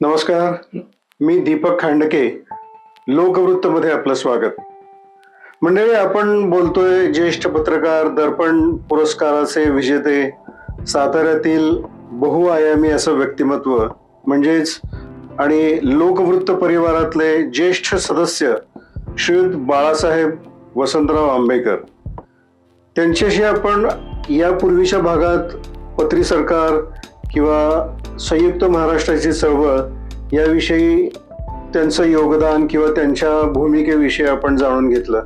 नमस्कार मी दीपक खांडके लोकवृत्तमध्ये आपलं स्वागत. मंडळी आपण बोलतोय ज्येष्ठ पत्रकार दर्पण पुरस्काराचे विजेते साताऱ्यातील बहुआयामी असं व्यक्तिमत्व म्हणजेच आणि लोकवृत्त परिवारातले ज्येष्ठ सदस्य श्रीयुत बाळासाहेब वसंतराव आंबेकर त्यांच्याशी आपण यापूर्वीच्या भागात पत्री सरकार किंवा संयुक्त महाराष्ट्राची चळवळ याविषयी त्यांचं योगदान किंवा त्यांच्या भूमिकेविषयी आपण जाणून घेतलं.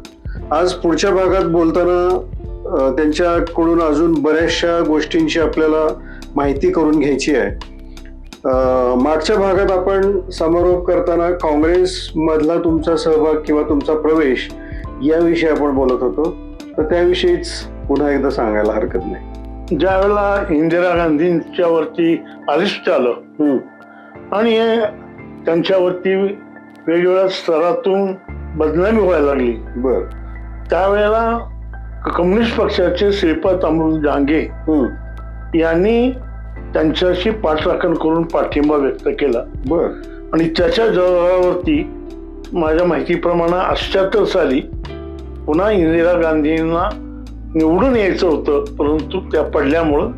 आज पुढच्या भागात बोलताना त्यांच्याकडून अजून बऱ्याचशा गोष्टींची आपल्याला माहिती करून घ्यायची आहे. मागच्या भागात आपण समारोप करताना काँग्रेसमधला तुमचा सहभाग किंवा तुमचा प्रवेश याविषयी आपण बोलत होतो. तर त्याविषयीच पुन्हा एकदा सांगायला हरकत नाही. ज्यावेळेला इंदिरा गांधींच्या वरती अरिस्ट आलं आणि त्यांच्यावरती वेगवेगळ्या स्तरातून बदनामी व्हायला लागली. बर. त्यावेळेला कम्युनिस्ट पक्षाचे श्रीपाद अमृत डांगे हम्म, यांनी त्यांच्याशी पाठराखण करून पाठिंबा व्यक्त केला. बर. आणि त्याच्या जोरावरती माझ्या माहितीप्रमाणे अठ्याहत्तर साली पुन्हा इंदिरा गांधींना निवडून यायचं होतं परंतु त्या पडल्यामुळं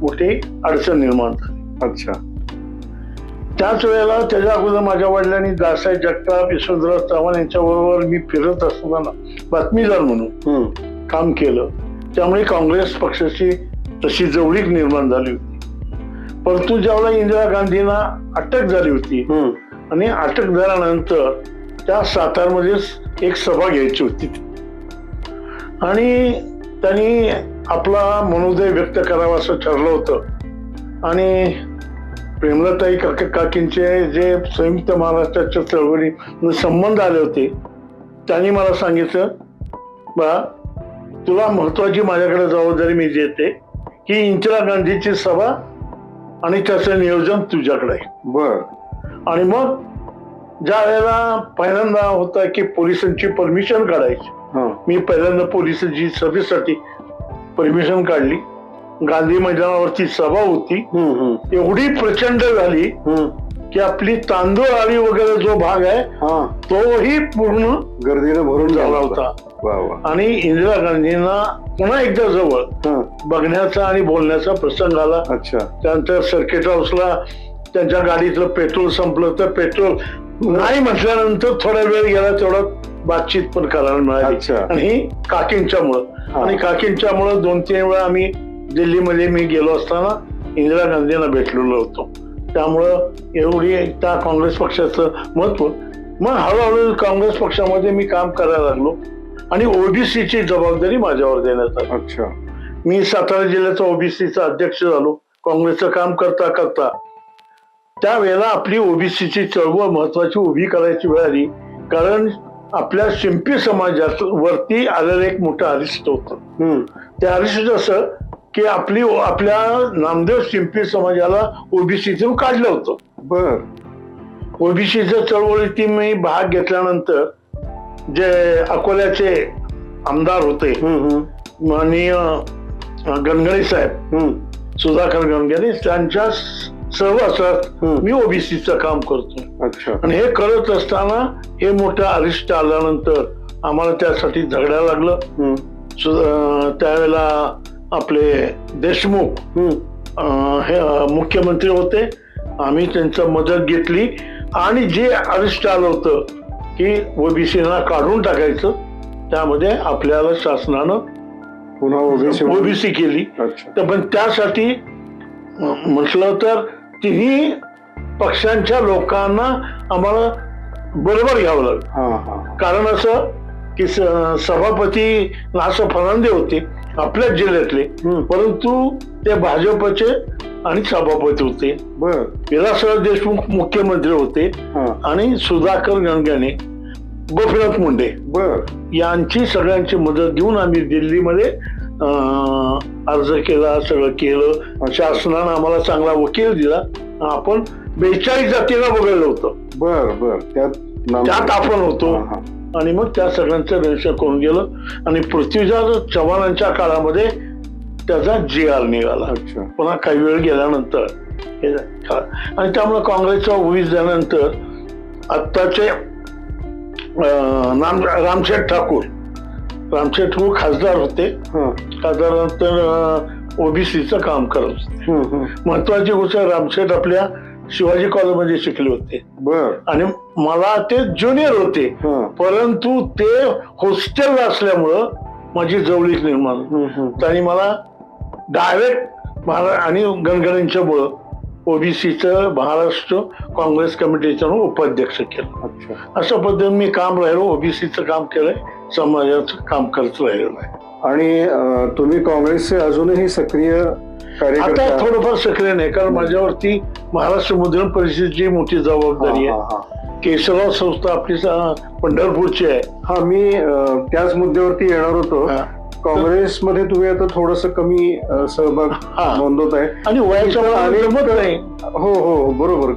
मोठी अडचण निर्माण झाली. अच्छा. त्याच वेळेला त्याच्या अगोदर माझ्या वडिलांनी दासाहेब जगताप यशवंतराव चव्हाण यांच्या बरोबर मी फिरत असताना बातमीदार म्हणून काम केलं. त्यामुळे काँग्रेस पक्षाची तशी जवळीक निर्माण झाली होती. परंतु ज्यावेळेला इंदिरा गांधींना अटक झाली होती आणि अटक झाल्यानंतर त्या सातारमध्येच एक सभा घ्यायची होती. आणि त्यांनी आपला मनोदय व्यक्त करावा असं ठरलं होतं. आणि प्रेमलताई काका काकींचे जे संयुक्त महाराष्ट्राच्या चळवळी संबंध आले होते त्यांनी मला सांगितलं बा तुला महत्वाची माझ्याकडे जबाबदारी मी देते. की इंदिरा गांधीची सभा आणि त्याचं नियोजन तुझ्याकडे आहे. बर. आणि मग ज्या वेळेला पहिल्यांदा होता की पोलिसांची परमिशन काढायची मी पहिल्यांदा पोलिसांची सभेसाठी परमिशन काढली. गांधी मैदानावरती सभा होती. एवढी प्रचंड झाली की आपली तांदूळ आळी वगैरे जो भाग आहे हा. तोही पूर्ण गर्दीनं भरून झाला होता. आणि इंदिरा गांधींना पुन्हा एकदा जवळ बघण्याचा आणि बोलण्याचा प्रसंग आला. अच्छा. त्यानंतर सर्किट हाऊसला त्यांच्या गाडीतलं पेट्रोल संपलं. तर पेट्रोल नाही म्हटल्यानंतर थोडा वेळ गेला तेवढा बातचीत पण करायला मिळाली. अच्छा. आणि ही काकींच्यामुळं. हा. आणि काकींच्यामुळं दोन तीन वेळा आम्ही दिल्लीमध्ये मी गेलो असताना इंदिरा गांधींना भेटलेलो होतो. त्यामुळं एवढी त्या काँग्रेस पक्षाचं महत्त्व मग हळूहळू काँग्रेस पक्षामध्ये मी काम करायला लागलो. आणि ओबीसीची जबाबदारी माझ्यावर देण्यात आली. अच्छा. मी सातारा जिल्ह्याचा ओबीसीचा अध्यक्ष झालो. काँग्रेसचं काम करता करता. त्यावेळेला आपली ओबीसीची चळवळ महत्वाची उभी करायची वेळ आली. कारण आपल्या शिंपी समाजात वरती आलेलं एक मोठं अरिष्ट होतं. ते अरिष्ट असं की आपली आपल्या नामदेव शिंपी समाजाला ओबीसीतून काढलं होतं. बर. ओबीसीच्या चळवळीत मी भाग घेतल्यानंतर जे अकोल्याचे आमदार होते माननीय गणगणे साहेब सुधाकर गणगणे त्यांच्या सहवासात. मी ओबीसीचं काम करतो अच्छा. आणि हे करत असताना हे मोठं अरिष्ट आल्यानंतर आम्हाला त्यासाठी झगडायला लागलं. त्यावेळेला आपले देशमुख हे. मुख्यमंत्री होते. आम्ही त्यांचं मदत घेतली. आणि जे अरिष्ट आलं होतं की ओबीसीना काढून टाकायचं त्यामध्ये आपल्याला शासनानं पुन्हा ओबीसी ओबीसी केली. तर पण त्यासाठी म्हटलं तर तिन्ही पक्षांच्या लोकांना आम्हाला बरोबर घ्यावं लागलं. कारण असं की सभापती नासं फरांदे होते आपल्याच जिल्ह्यातले. परंतु ते भाजपचे आणि सभापती होते. विलासराव देशमुख मुख्यमंत्री होते आणि सुधाकर गणगणे गोपीनाथ मुंडे. बर. यांची सगळ्यांची मदत घेऊन आम्ही दिल्लीमध्ये अर्ज केला सगळं केलं. शासनानं आम्हाला चांगला वकील दिला. आपण बेचाळीस जातीला बघायला होतं. बर बर. त्यात त्यात आपण होतो. आणि मग त्या सगळ्यांचं रजिस्टर करून गेलं. आणि पृथ्वीराज चव्हाणांच्या काळामध्ये त्याचा जी आर निघाला पुन्हा काही वेळ गेल्यानंतर. आणि त्यामुळे काँग्रेसचा उभीस झाल्यानंतर आत्ताचे रामशेठ ठाकूर रामशेठ ठाकूर खासदार होते. खासदारानंतर ओबीसीचं काम करत. महत्वाची गोष्ट रामशेठ आपल्या शिवाजी कॉलेजमध्ये शिकले होते बर आणि मला ते ज्युनियर होते. परंतु ते हॉस्टेल असल्यामुळं माझी जवळीक निर्माण. त्यांनी मला डायरेक्ट आणि गणगणींच्यामुळं ओबीसीचं महाराष्ट्र काँग्रेस कमिटीचं उपाध्यक्ष केलं. अच्छा. अशा पद्धतीने मी काम राहिलो ओबीसीचं काम केलंय समाजाचं काम करत राहिलो आहे. आणि तुम्ही काँग्रेसचे अजूनही सक्रिय आता थोडंफार सक्रिय नाही कारण माझ्यावरती महाराष्ट्र मुद्रण परिषदेची मोठी जबाबदारी आहे. केशवराव संस्था आपली पंढरपूरची आहे. हा मी त्याच मुद्द्यावरती येणार होतो. काँग्रेसमध्ये तुम्ही आता थोडस कमी सहभाग हा. नोंदवत आहे. आणि वयाच्या हो हो हो, बरोबर.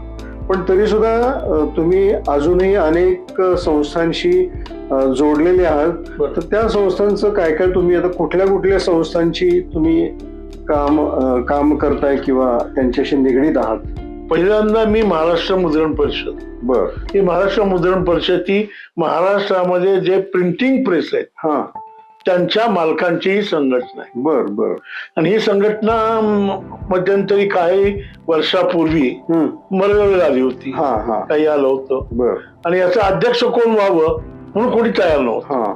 पण तरी सुद्धा तुम्ही अजूनही अनेक संस्थांशी जोडलेले आहात. तर त्या संस्थांचं काय काय तुम्ही आता कुठल्या कुठल्या संस्थांची तुम्ही काम काम करताय किंवा त्यांच्याशी निगडीत आहात? पहिल्यांदा मी महाराष्ट्र मुद्रण परिषद. बर. ही महाराष्ट्र मुद्रण परिषद ही महाराष्ट्रामध्ये जे प्रिंटिंग प्रेस आहेत हा. त्यांच्या मालकांची ही संघटना आहे. बर बर. आणि ही संघटना मध्यंतरी काही वर्षापूर्वी मरगळ आली होती. हा हा. काही आलं होतं. बर. आणि याचं अध्यक्ष कोण व्हावं म्हणून कोणी तयार नव्हतं. हा.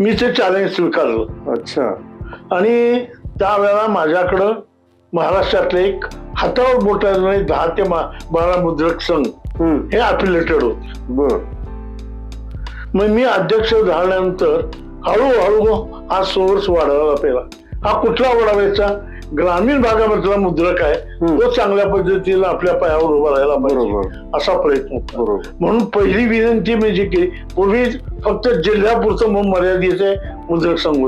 मी ते चॅलेंज स्वीकारलं. अच्छा. आणि त्यावेळेला माझ्याकडं महाराष्ट्रातले एक हातावर बोटाने दहा ते बारा मुद्रक संघ हे अफिलेटेड होते. बर. मग मी अध्यक्ष झाल्यानंतर हळूहळू हा सोर्स वाढवायला पहिला हा कुठला वाढवायचा? ग्रामीण भागामधला मुद्रक आहे. तो चांगल्या पद्धतीने आपल्या पायावर उभा राहायला पाहिजे असा प्रयत्न म्हणून पहिली विनंती म्हणजे की पूर्वी फक्त जिल्ह्यापुरतं मग मर्यादित मुद्रक संघ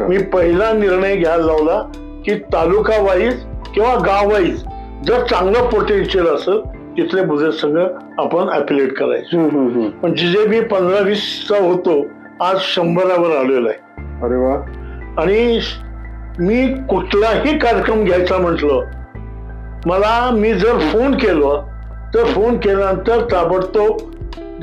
मी पहिला निर्णय घ्यायला लावला की तालुका वाईज किंवा गाव वाईज जर चांगलं पोटेन्शियल असेल तिथले मुद्रक संघ आपण अफिलेट करायचे. म्हणजे जे मी पंधरा वीस चा होतो आज शंभरावर आलेलो आहे. अरे वा. आणि मी कुठलाही कार्यक्रम घ्यायचा म्हटलं मला मी जर फोन केलं तर फोन केल्यानंतर ताबडतोब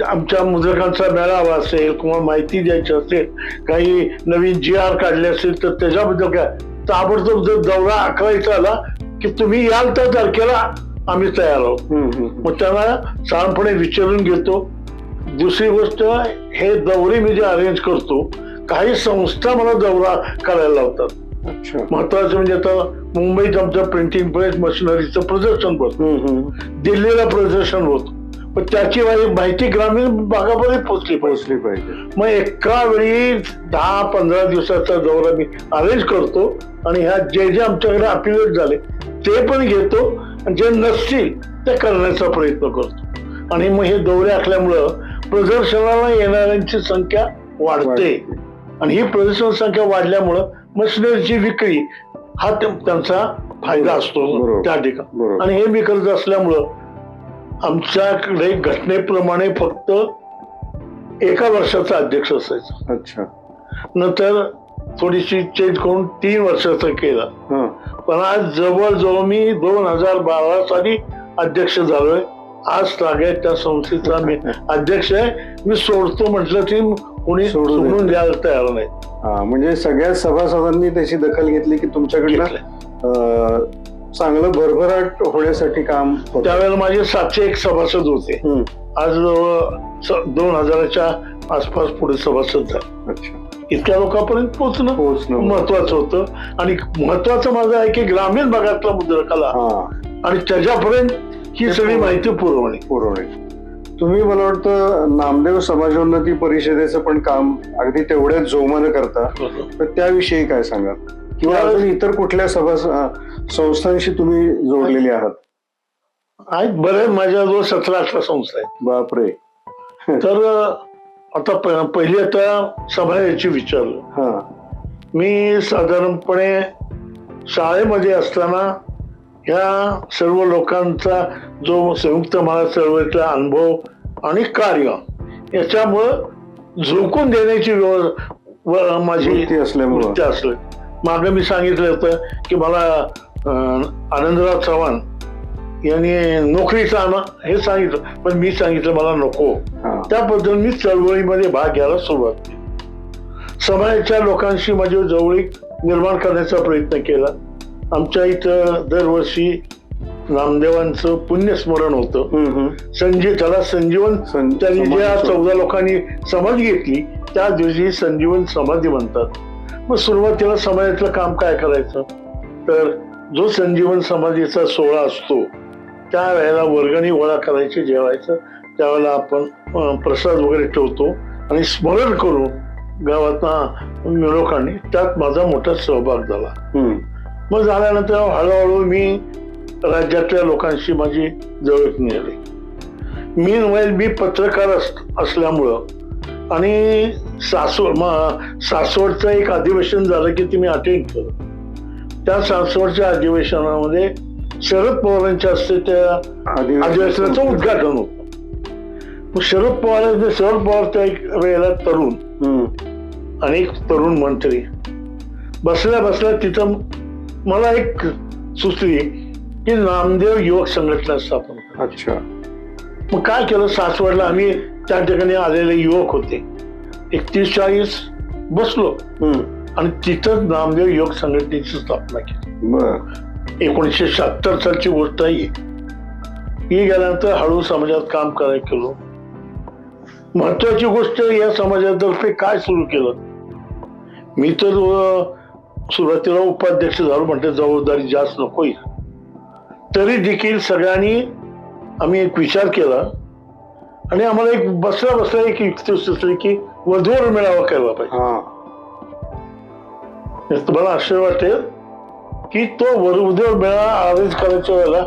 आमच्या मुद्रकांचा मेळावा असेल किंवा माहिती द्यायची असेल काही नवीन जी आर काढले असेल तर त्याच्याबद्दल काय? ताबडतोब जर दौरा आखवायचा आला की तुम्ही याल त्या तारखेला आम्ही तयार आहोत. मग त्यांना साधारणपणे विचारून घेतो दुसरी गोष्ट हे दौरे मी जे अरेंज करतो काही संस्था मला दौरा करायला लावतात. महत्वाचं म्हणजे आता मुंबईत आमचं प्रिंटिंग प्रेस मशिनरीचं प्रदर्शन होत. दिल्लीला प्रदर्शन होत. पण त्याची माहि- माहिती ग्रामीण भागापर्यंत पोहोचली पोहोचली पाहिजे. मग एका वेळी दहा पंधरा दिवसाचा दौरा मी अरेंज करतो आणि ह्या जे जे आमच्याकडे अपिलेट झाले ते पण घेतो आणि जे नसतील ते करण्याचा प्रयत्न करतो. आणि मग हे दौरे आखल्यामुळं प्रदर्शनाला येणाऱ्यांची संख्या वाढते. आणि ही प्रदर्शन संख्या वाढल्यामुळं मशिनरीची विक्री हा त्या- त्यांचा फायदा असतो. त्या ठिकाणी. आणि हे मी करत असल्यामुळं आमच्याकडे घटनेप्रमाणे फक्त एका वर्षाचा अध्यक्ष असायचा. अच्छा. नंतर थोडीशी चेंज करून तीन वर्षाचा केला. पण आज जवळजवळ मी दोन हजार बारा साली अध्यक्ष झालोय. आज ताग्यात त्या संस्थेचा मी अध्यक्ष आहे. मी सोडतो म्हटलं की कोणी सोडून द्यायला तयार नाही. म्हणजे सगळ्या सभासदांनी त्याची दखल घेतली की तुमच्याकडनं चांगलं भरभराट होण्यासाठी काम. त्यावेळेला माझे सातशे एक सभासद होते. आज दोन हजाराच्या आसपास पुढे सभासद झाले. इतक्या लोकांपर्यंत पोहोचणं पोहोचणं. महत्वाचं होतं. आणि महत्वाचं माझं आहे की ग्रामीण भागातला मुद्रकाला आणि त्याच्यापर्यंत ही सगळी माहिती पुरवणे पुरवणे. तुम्ही मला वाटतं नामदेव समाजोन्नती परिषदेचं पण काम अगदी तेवढ्याच जोमानं करता. तर त्याविषयी काय सांगा किंवा अजून इतर कुठल्या सभा संस्थांशी तुम्ही जोडलेले आहात? आहेत बरे माझ्याजवळ सतरा अठरा संस्था आहेत. बापरे. तर आता पहिली आता सभा याची विचारलं. हा. मी साधारणपणे शाळेमध्ये असताना ह्या सर्व लोकांचा जो संयुक्त महाराष्ट्र चळवळीतला अनुभव आणि कार्य याच्यामुळं झोकून देण्याची व्यव- व- माझी असल्यामुळं. असलं. मागे मी सांगितलं होतं की मला आनंदराव चव्हाण यांनी नोकरीचं आणा हे सांगितलं पण मी सांगितलं मला नको. त्याबद्दल मी चळवळीमध्ये भाग घ्यायला सुरुवात केली. समाजाच्या लोकांशी माझी जवळीक निर्माण करण्याचा प्रयत्न केला. आमच्या इथं दरवर्षी नामदेवांचं पुण्यस्मरण होतं. त्याला संजीवन त्यांनी ज्या चौदा लोकांनी समाधी घेतली त्या दिवशी संजीवन समाधी म्हणतात. मग सुरुवातीला समाजातलं काम काय करायचं? तर जो संजीवन समाधीचा सोहळा असतो त्या वेळेला वर्गणी गोळा करायचे जेवायचं. त्यावेळेला आपण प्रसाद वगैरे ठेवतो आणि स्मरण करून गावातना मिळवकांनी त्यात माझा मोठा सहभाग झाला. मग झाल्यानंतर हळूहळू मी राज्यातल्या लोकांशी माझी जवळीक मिळाली मी नव्हे मी पत्रकार अस असल्यामुळं आणि सासवड म- सासवडचं एक अधिवेशन झालं की ते मी अटेंड केलं. त्या सासवडच्या अधिवेशनामध्ये शरद पवारांच्या हस्ते त्या अधिवेशनाचं उद्घाटन होतं. शरद पवार शरद पवार त्या एक वेळेला तरुण. आणि एक तरुण मंत्री. बसल्या बसल्या तिथं मला एक सुचली की नामदेव युवक संघटना स्थापन. अच्छा. मग काय केलं? सासवडला आम्ही त्या ठिकाणी आलेले युवक होते. एकतीस चाळीस बसलो. आणि तिथंच नामदेव युवक संघटनेची स्थापना केली. एकोणीसशे शहात्तर सालची गोष्ट आहे ही. गेल्यानंतर हळू समाजात काम करायला केलो. महत्वाची गोष्ट या समाजातर्फे काय सुरू केलं? मी तर सुरुवातीला उपाध्यक्ष झालो म्हणजे जबाबदारी जास्त नको तरी देखील सगळ्यांनी आम्ही एक विचार केला आणि आम्हाला एक बसल्या बसल्या एक युक्ती सुचली की वधूवर मेळावा केला पाहिजे हा तुम्हाला आश्चर्य वाटेल की तो वधूवर मेळावा आयोजित करायच्या वेळेला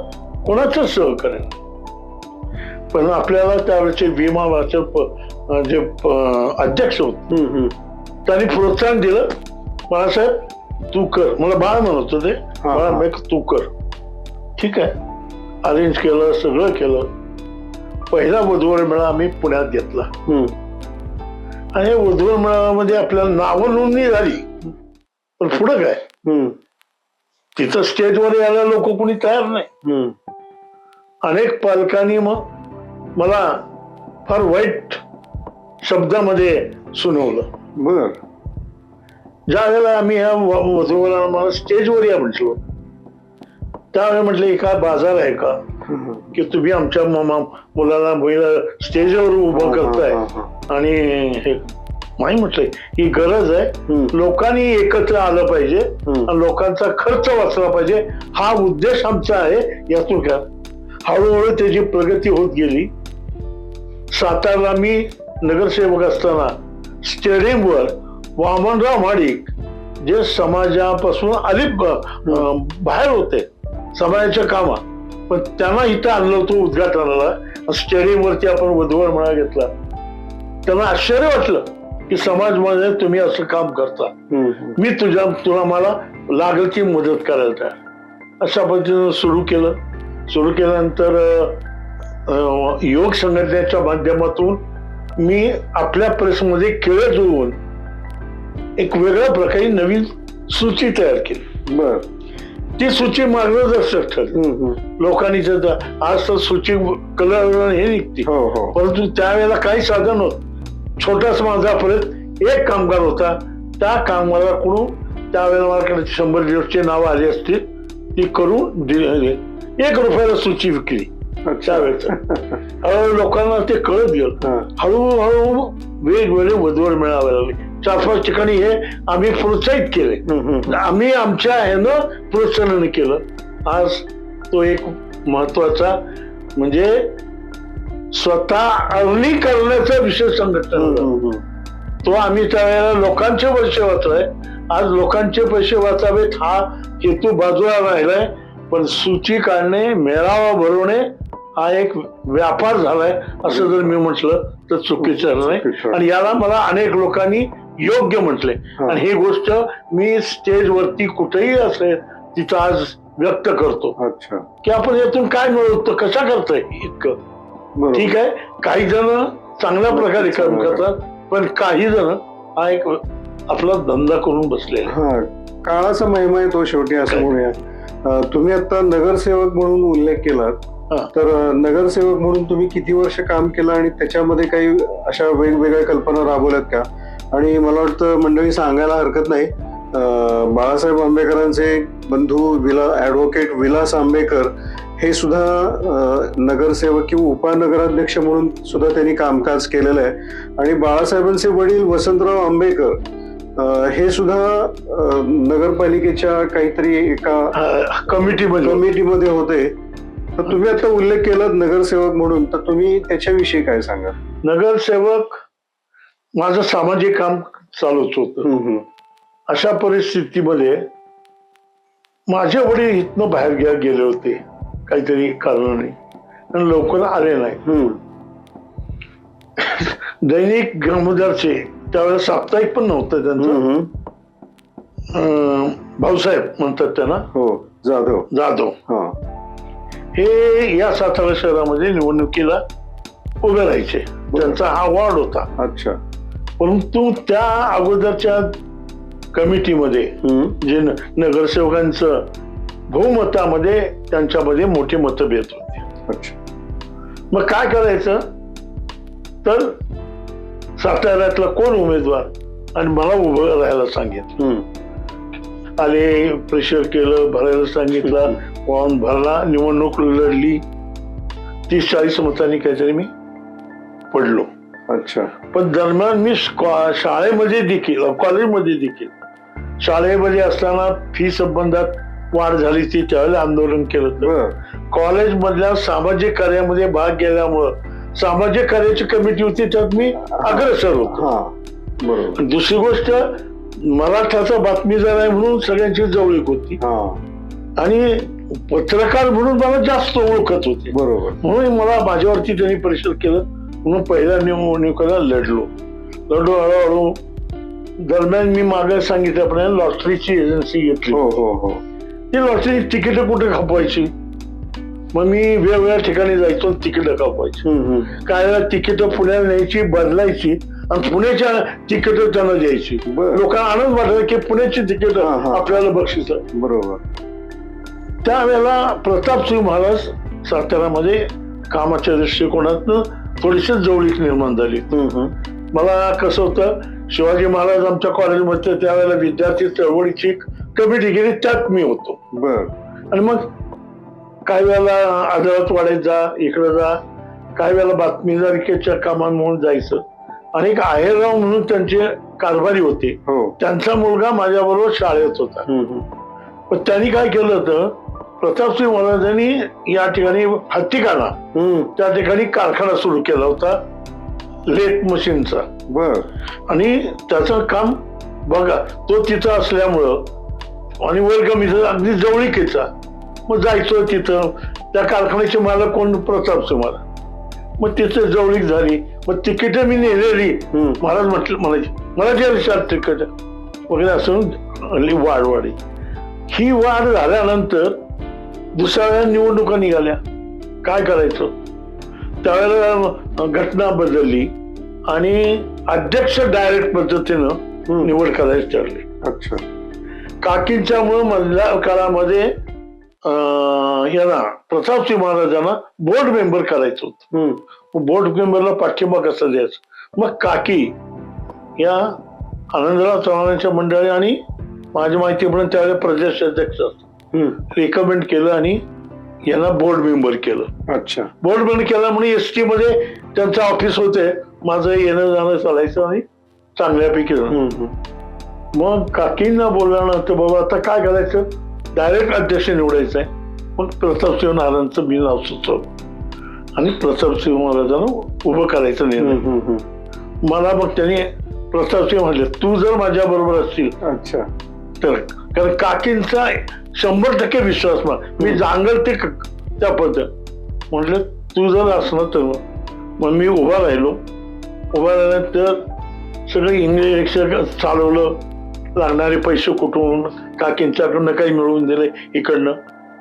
कोणाचं सहकार्य. पण आपल्याला त्यावेळेचे विमा वाचक जे अध्यक्ष होते. त्यांनी प्रोत्साहन दिलं बाळासाहेब तू कर. मला बाळ म्हणत होते हा, बाळा हा. मी तू कर. ठीक आहे. अरेंज केलं सगळं केलं. पहिला वधूवर मेळा आम्ही पुण्यात घेतला. हम्म. आणि वधूवर मेळाव्यामध्ये आपल्याला नावं नोंदणी झाली. पण पुढं काय? हम्म. तिथं स्टेजवर यायला लोक कोणी तयार नाही. हम्म. अनेक पालकांनी मग मला फार वाईट शब्दामध्ये सुनावलं. बर. ज्या वेळेला आम्ही ह्या वधूवरांना मला स्टेजवर या म्हटलो त्यावेळी म्हटलं "हे काय बाजार आहे का. की तुम्ही आमच्या मुलाला मुलीला स्टेजवर उभं करताय. आणि हे नाही म्हटलंय ही गरज आहे. लोकांनी एकत्र आलं पाहिजे. आणि लोकांचा खर्च वाचला पाहिजे हा उद्देश आमचा आहे यातून काय हळूहळू त्याची प्रगती होत गेली सातारला मी नगरसेवक असताना स्टेडियमवर वामनराव महाडिक जे समाजापासून अलिप बाहेर होते समाजाच्या कामात. पण त्यांना इथं आणलं होतं उद्घाटनाला. स्टेडियमवरती आपण वधूवर म्हणा घेतला. त्यांना आश्चर्य वाटलं की समाजमध्ये तुम्ही असं काम करता. मी तुझ्या तुला मला लागल ती मदत करायला तयार. अशा पद्धतीनं सुरू केलं. सुरू केल्यानंतर योग संघटनेच्या माध्यमातून मी आपल्या प्रेसमध्ये केळं जुळवून एक वेगळ्या प्रकारे नवीन सूची तयार केली. बर. ती सूची मार्गदर्शक ठरली. लोकांनी जर आज तर सूची कलर हे निघते. हो हो. परंतु त्यावेळेला काही साधन होत. छोटाच माझा परत एक कामगार होता. त्या कामगाराकडून त्यावेळेला मला शंभर दिवसची नावं आली असतील. ती करून दिली. एक रुपयाला सूची विकली. अच्छा त्यावेळेस हळूहळू लोकांना ते कळत गेलं. हळूहळू वेगवेगळे वधूवर मिळावे लागले. चार पाच ठिकाणी हे आम्ही प्रोत्साहित केले. आम्ही आमच्या ह्यानं प्रोत्साहन केलं. आज तो एक महत्त्वाचा म्हणजे स्वतः अर्नी करण्याचा विषय संघटना. तो आम्ही त्यावेळेला लोकांचे पैसे वाचलाय. आज लोकांचे पैसे वाचावेत हा हेतू बाजूला राहिलाय. पण सूची काढणे मेळावा भरवणे हा एक व्यापार झालाय असं जर मी म्हटलं तर चुकीचं. नाही आणि याला मला अनेक लोकांनी योग्य म्हटले. आणि ही गोष्ट मी स्टेजवरती कुठेही असेल तिथं आज व्यक्त करतो. अच्छा. की आपण यातून काय मिळवतो कशा करताय? इतकं. ठीक आहे? काही जण चांगल्या प्रकारे काम करतात पण काही जण हा एक आपला धंदा करून. हा. काळाचा महिमा आहे तो शेवटी असं म्हणूया. तुम्ही आता नगरसेवक म्हणून उल्लेख केलात. तर नगरसेवक म्हणून तुम्ही किती वर्ष काम केलं आणि त्याच्यामध्ये काही अशा वेगवेगळ्या कल्पना राबवल्यात का? आणि मला वाटतं मंडळी सांगायला हरकत नाही. बाळासाहेब आंबेकरांचे बंधू विला ऍडव्होकेट विलास आंबेकर हे सुद्धा नगरसेवक किंवा उपनगराध्यक्ष म्हणून सुद्धा त्यांनी कामकाज केलेलं आहे. आणि बाळासाहेबांचे वडील वसंतराव आंबेकर हे सुद्धा नगरपालिकेच्या काहीतरी एका कमिटीमध्ये कमिटीमध्ये होते. तर तुम्ही आता उल्लेख केलात नगरसेवक म्हणून तर तुम्ही त्याच्याविषयी काय सांगा नगरसेवक माझं सामाजिक काम चालूच होतं. अशा परिस्थितीमध्ये माझे वडील इथनं बाहेर गे गेले होते. काहीतरी कारणाने. आणि लवकर आले नाही. दैनिक ग्रामोदरचे त्यावेळेला साप्ताहिक पण नव्हतं त्यांचं. भाऊसाहेब म्हणतात त्यांना. हो जाधव. जाधव. हा या सातारा शहरामध्ये निवडणुकीला उभे राहायचे. त्यांचा हा वॉर्ड होता. अच्छा. परंतु त्या अगोदरच्या कमिटीमध्ये. जे नगरसेवकांचं बहुमतामध्ये त्यांच्यामध्ये मोठे मतभेद होते. अच्छा. मग काय करायचं? तर साताऱ्यातला कोण उमेदवार आणि मला उभं राहायला सांगितलं. आले प्रेशर केलं भरायला सांगितलं. फॉर्म भरला निवडणूक लढली. तीस चाळीस मतांनी काहीतरी मी पडलो. अच्छा. पण दरम्यान मी शाळेमध्ये देखील कॉलेजमध्ये देखील शाळेमध्ये असताना फी संबंधात वाढ झाली ती त्यावेळेला आंदोलन केलं होतं. बर. कॉलेज मधल्या सामाजिक कार्यामध्ये भाग घेण्यामुळं सामाजिक कार्याची कमिटी होती त्यात मी अग्रेसर होतो. हा. दुसरी गोष्ट मराठाचा बातमीदार आहे म्हणून सगळ्यांची जवळीक होती. हा. आणि पत्रकार म्हणून मला जास्त ओळखत होते. बरोबर. म्हणून मला माझ्यावरती त्यांनी परिषद केलं. म्हणून पहिल्या निवडणुकीला लढलो. लढलो हळूहळू दरम्यान मी मागे सांगितल्याप्रमाणे लॉटरीची एजन्सी घेतली. हो हो हो. ती लॉटरी तिकीट कुठे खपवायची? मग मी वेगवेगळ्या ठिकाणी जायचो तिकीट खपवायची. काय वेळा तिकीट पुण्याला न्यायची बदलायची आणि पुण्याच्या तिकीट त्यांना द्यायची. लोकांना आनंद वाटायचा की पुण्याची तिकीट. आपल्याला बक्षीस. आहे बरोबर. त्यावेळेला प्रतापसिंह महाराज साताऱ्यामध्ये कामाच्या दृष्टिकोनातनं थोडीशी जवळीक निर्माण झाली. मला कसं होतं शिवाजी महाराज आमच्या कॉलेजमध्ये त्यावेळेला विद्यार्थी चळवळीची कमिटी गेली त्यात मी होतो. बर. आणि मग काही वेळेला आदळत वाढत जा इकडे जा काही वेळेला बातमीदारिकेच्या कामां म्हणून जायचं. आणि एक आहेरराव म्हणून त्यांचे कारभारी होते. हो. त्यांचा मुलगा माझ्याबरोबर शाळेत होता. पण त्यांनी काय केलं होतं प्रतापसिंह महाराजांनी या ठिकाणी हत्तीखाना हम्म. त्या ठिकाणी कारखाना सुरू केला होता लेथ मशीनचा. बर. आणि त्याचं काम बघा तो तिथं असल्यामुळं आणि वर्गमीचं अगदी जवळीकीचा मग जायचो तिथं. त्या कारखान्याचे मालक कोण? प्रतापसिंह महाराज. मग तिथं जवळीक झाली. मग तिकीट मी नेलेली. महाराज म्हटलं म्हणायचे मला जे रिचार्ज तिकीट. वगैरे असं वाढ वाढी ही वाढ झाल्यानंतर दुसऱ्या वेळेला निवडणुका निघाल्या काय करायचं त्यावेळेला घटना बदलली आणि अध्यक्ष डायरेक्ट पद्धतीनं. निवड करायची ठरली अच्छा काकींच्यामुळे मधल्या काळामध्ये यांना प्रतापसिंह महाराजांना बोर्ड मेंबर करायचं होतं. बोर्ड मेंबरला पाठिंबा कसा द्यायचा मग काकी या आनंदराव चव्हाणांच्या मंडळी आणि माझ्या माहितीप्रमाणे त्यावेळेला प्रदेश अध्यक्ष हम्म. रिकमेंड केलं आणि यांना बोर्ड मेंबर केलं. अच्छा. बोर्ड मेंबर केल्यामुळे एस टी मध्ये त्यांचं ऑफिस होते. माझं येणं जाणं चालायचं आणि चांगल्यापैकी. मग काकींना बोलल्यानंतर बाबा आता काय करायचं? डायरेक्ट अध्यक्ष निवडायचं आहे मग प्रतापसिंह महाराजांचं मी नाव सुचवलं. आणि प्रतापसिंह महाराजांना उभं करायचं निर्णय. मला मग त्यांनी प्रतापसिंह म्हटले तू जर माझ्या बरोबर असशील अच्छा. तर कारण काकींचा शंभर टक्के विश्वास मला. मी जांगल ते त्या पद्धत म्हटलं तू जर असणार तर मग मी उभा राहिलो. उभा राहिल्यानंतर सगळं इंग्लिश चालवलं. लागणारे पैसे कुठून काकींच्याकडनं काही मिळवून दिले इकडनं.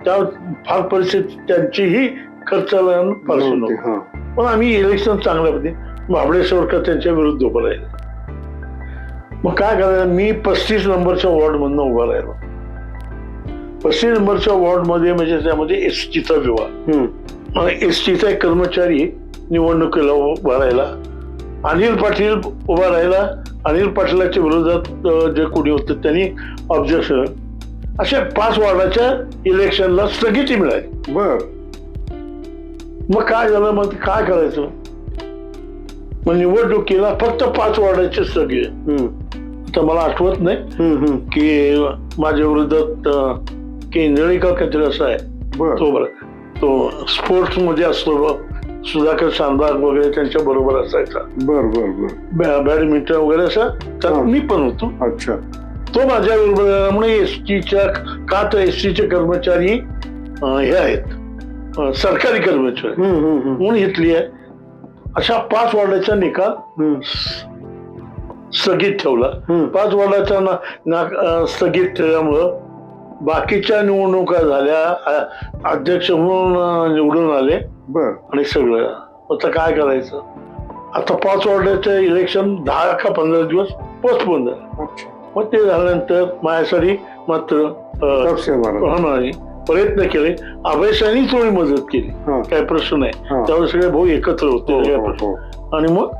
त्या फार परिस्थिती त्यांचीही खर्चाला नव्हती, हा. पण आम्ही इलेक्शन चांगल्या पद्धती महाबळेश्वरकर त्यांच्या विरुद्ध उभं राहिलो. मग काय करायचं मी पस्तीस नंबरच्या वॉर्ड मधनं उभा राहिलो. पस्तीस नंबरच्या वॉर्डमध्ये म्हणजे त्यामध्ये एस टीचा विभाग. हम्म. एस टीचा एक कर्मचारी निवडणुकीला उभा राहिला. अनिल पाटील उभा राहिला. अनिल पाटलाच्या विरोधात जे कोणी होतं त्यांनी ऑब्जेक्शन अशा पाच वॉर्डाच्या इलेक्शनला स्थगिती मिळाली. बर. मग काय झालं? मग काय करायचं? मग निवडणुकीला फक्त पाच वॉर्डाचे हम्म. तर मला आठवत नाही. की माझ्या विरोधात अं, की काहीतरी असं आहे. तो बरं. तो स्पोर्ट्समध्ये असतो. सुधाकर शानबाग वगैरे त्यांच्या बरोबर असायचा. बर बर बर. बॅडमिंटन वगैरे असं. हा. मी पण होतो. अच्छा. तो माझ्या आल्यामुळे एस टीच्या का तर एस टीचे कर्मचारी हे आहेत. सरकारी कर्मचारी. म्हणून घेतली आहे. अशा पाच वॉर्डाचा निकाल. स्थगित ठेवला. पाच वॉर्डाचा ना- स्थगित ठेवल्यामुळं बाकीच्या निवडणुका झाल्या अध्यक्ष म्हणून निवडून आले. बर. आणि सगळं. आता काय करायचं? आता पाच वॉर्डाचं इलेक्शन दहा का पंधरा दिवस पोस्टपोन झालं. मग ते झाल्यानंतर माझ्यासाठी मात्र प्रयत्न केले. अभयशानी थोडी मदत केली. काय प्रश्न नाही. त्यावेळेस सगळे भाऊ एकत्र होते. हो, हो. हो. आणि मग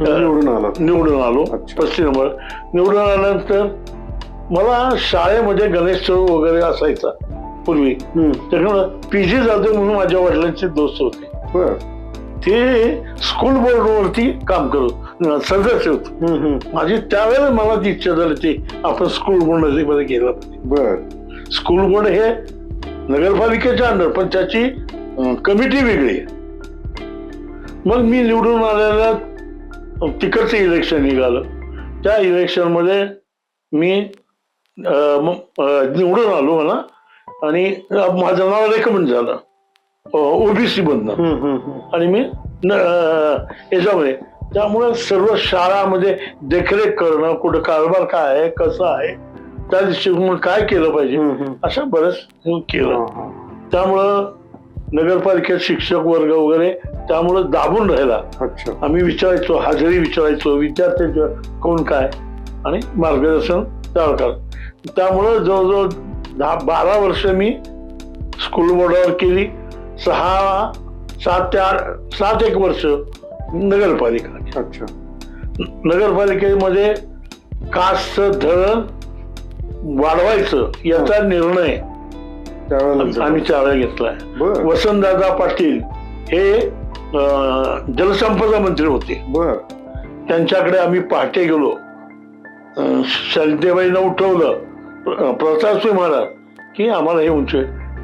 निवडून आला निवडून आलो. पस्तीस नंबर निवडून आल्यानंतर मला शाळेमध्ये गणेशोत्सव वगैरे असायचा पूर्वी. त्याच्यामुळं पी जी जाधव म्हणून माझ्या वडिलांचे दोस्त होते. ते स्कूल बोर्डवरती काम करत सदस्य होते. माझी त्यावेळेला मला ती इच्छा झाली ती आपण स्कूल बोर्डमध्ये गेलं. बर. स्कूल बोर्ड हे नगरपालिकेच्या अंडर पण त्याची कमिटी वेगळी मग मी निवडून आलेल्या तिकडचं इलेक्शन निघालं. त्या इलेक्शनमध्ये मी निवडून आलो म्हणा आणि माझं नाव रेकमेंड झालं. ओबीसी मधनं. हम्म. आणि मी याच्यामध्ये त्यामुळे सर्व शाळामध्ये देखरेख करणं कुठं कारभार काय आहे कसं आहे त्या दृष्टिकोन काय केलं पाहिजे. अशा बरंच केलं. त्यामुळं नगरपालिकेत शिक्षक वर्ग वगैरे त्यामुळं दाबून राहिला. अच्छा. आम्ही विचारायचो हजेरी विचारायचो विद्यार्थ्यांचं कोण काय? आणि मार्गदर्शन त्यावर त्यामुळं जवळजवळ दहा बारा वर्ष मी स्कूल बोर्डावर केली. सहा सात ते आठ सात एक वर्ष नगरपालिका अच्छा. नगरपालिकेमध्ये कासचं धरण वाढवायचं याचा निर्णय त्यावेळेला आम्ही त्यावेळेला घेतलाय. वसंतदादा पाटील हे जलसंपदा मंत्री होते. त्यांच्याकडे आम्ही पहाटे गेलो. अं, शांतीबाईनं उठवलं. प्र- प्रतापसिंह महाराज की आम्हाला हे उंच.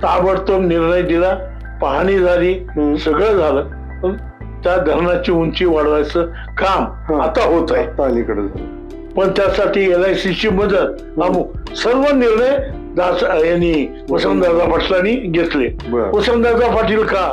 ताबडतोब निर्णय दिला. पाहणी झाली. सगळं झालं. त्या धरणाची उंची वाढवायचं काम हा. आता होत आहे अलीकडे झालं. पण त्यासाठी एल आय ची मदत अमुक सर्व निर्णय दास यांनी वसंतदादा पाटलांनी घेतले. वसंतदादा पाटील का